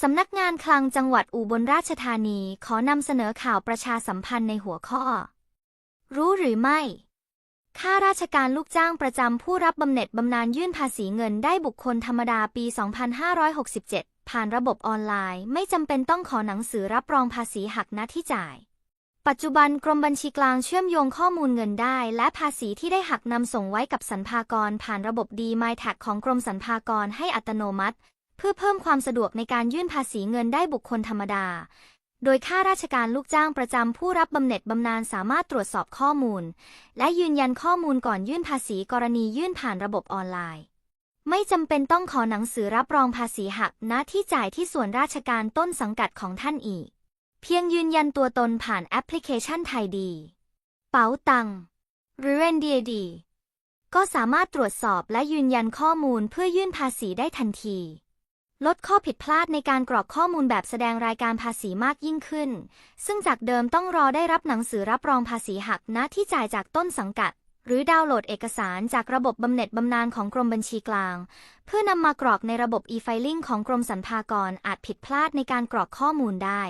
สำนักงานคลังจังหวัดอุบลราชธานีขอนำเสนอข่าวประชาสัมพันธ์ในหัวข้อ รู้หรือไม่ข้าราชการลูกจ้างประจำผู้รับบำเหน็จบำนาญยื่นภาษีเงินได้บุคคลธรรมดาปี 2567 ผ่านระบบออนไลน์ ไม่จำเป็นต้องขอหนังสือรับรองภาษีหักหน้าที่จ่าย ปัจจุบันกรมบัญชีกลางเชื่อมโยงข้อมูลเงินได้ และภาษีที่ได้หักนำส่งไว้กับสรรพากรผ่านระบบดีม y t แทของกรมสรรพากรให้อัตโนมัติ เพื่อเพิ่มความสะดวกในการยื่นภาษีเงินได้บุคคลธรรมดา โดยข้าราชการลูกจ้างประจำผู้รับบำเหน็จบำนาญสามารถตรวจสอบข้อมูล และยืนยันข้อมูลก่อนยื่นภาษีกรณียื่นผ่านระบบออนไลน์ ไม่จำเป็นต้องขอหนังสือรับรองภาษีหักณที่จ่ายที่ส่วนราชการต้นสังกัดของท่านอีก เพียงยืนยันตัวตนผ่านแอปพลิเคชันไทยดี เป๋าตังหรือ NDAD ก็สามารถตรวจสอบและยืนยันข้อมูลเพื่อยื่นภาษีได้ทันที ลดข้อผิดพลาดในการกรอกข้อมูลแบบแสดงรายการภาษีมากยิ่งขึ้น ซึ่งจากเดิมต้องรอได้รับหนังสือรับรองภาษีหักณที่จ่ายจากต้นสังกัด หรือดาวน์โหลดเอกสารจากระบบบำเหน็จบำนาญของกรมบัญชีกลาง เพื่อนำมากรอกในระบบ e-filing ของกรมสรรพากรอาจผิดพลาดในการกรอกข้อมูลได้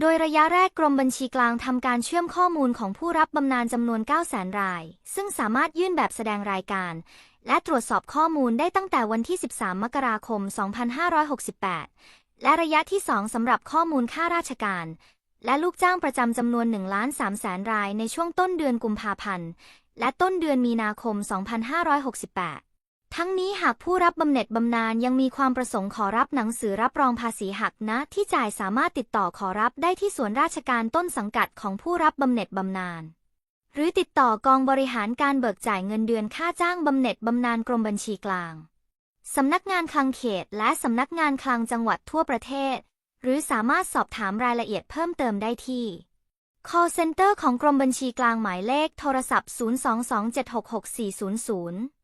โดยระยะแรกกรมบัญชีกลางทำการเชื่อมข้อมูลของผู้รับบำนาญจำนวน 9 0 0 0 0 0 ราย ซึ่งสามารถยื่นแบบแสดงรายการ และตรวจสอบข้อมูลได้ตั้งแต่วันที่ 13 มกราคม 2568 และระยะที่ 2สำหรับข้อมูลข้าราชการ และลูกจ้างประจำจำนวน1ล้าน3แสนรายในช่วงต้นเดือนกุมภาพันธ์ และต้นเดือนมีนาคม 2568 ทั้งนี้หากผู้รับบำเหน็จบำนาญยังมีความประสงค์ขอรับหนังสือรับรองภาษีหักนะ ที่จ่ายสามารถติดต่อขอรับได้ที่ส่วนราชการต้นสังกัดของผู้รับบำเหน็จบำนาญหรือติดต่อกองบริหารการเบิกจ่ายเงินเดือนค่าจ้างบำเหน็จบำนาญกรมบัญชีกลาง สำนักงานคลังเขต และสำนักงานคลังจังหวัดทั่วประเทศ หรือสามารถสอบถามรายละเอียดเพิ่มเติมได้ที่ call center ของกรมบัญชีกลางหมายเลขโทรศัพท์ 022766400